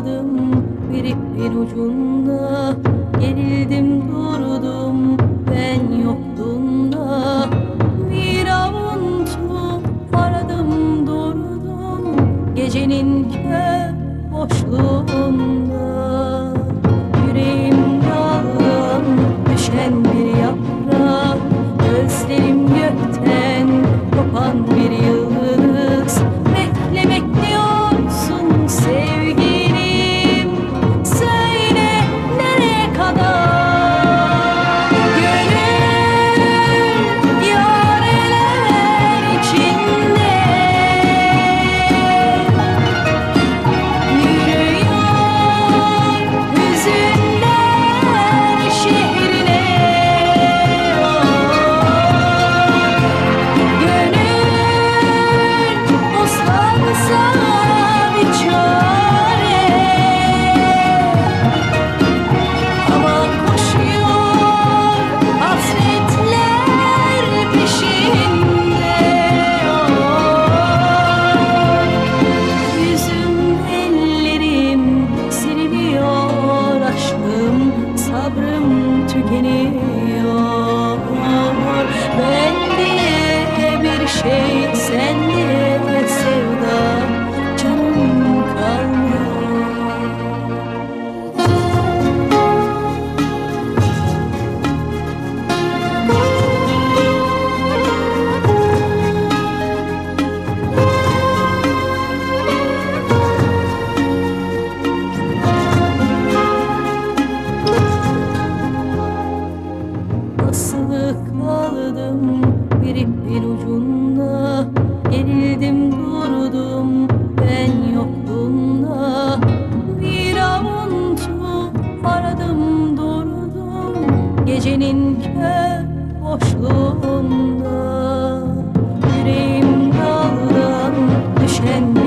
salladım bir ipin ucunda Yenildim durdum ben yoktum da Viravuntu aradım durdum Gecenin kö boşluğunda. tükeniyor Ben diye bir şey sen diye ağladım Bir ipin ucunda Yenildim durdum Ben yokluğunda Bir avuntu Aradım durdum Gecenin kör boşluğunda. Yüreğim daldan düşen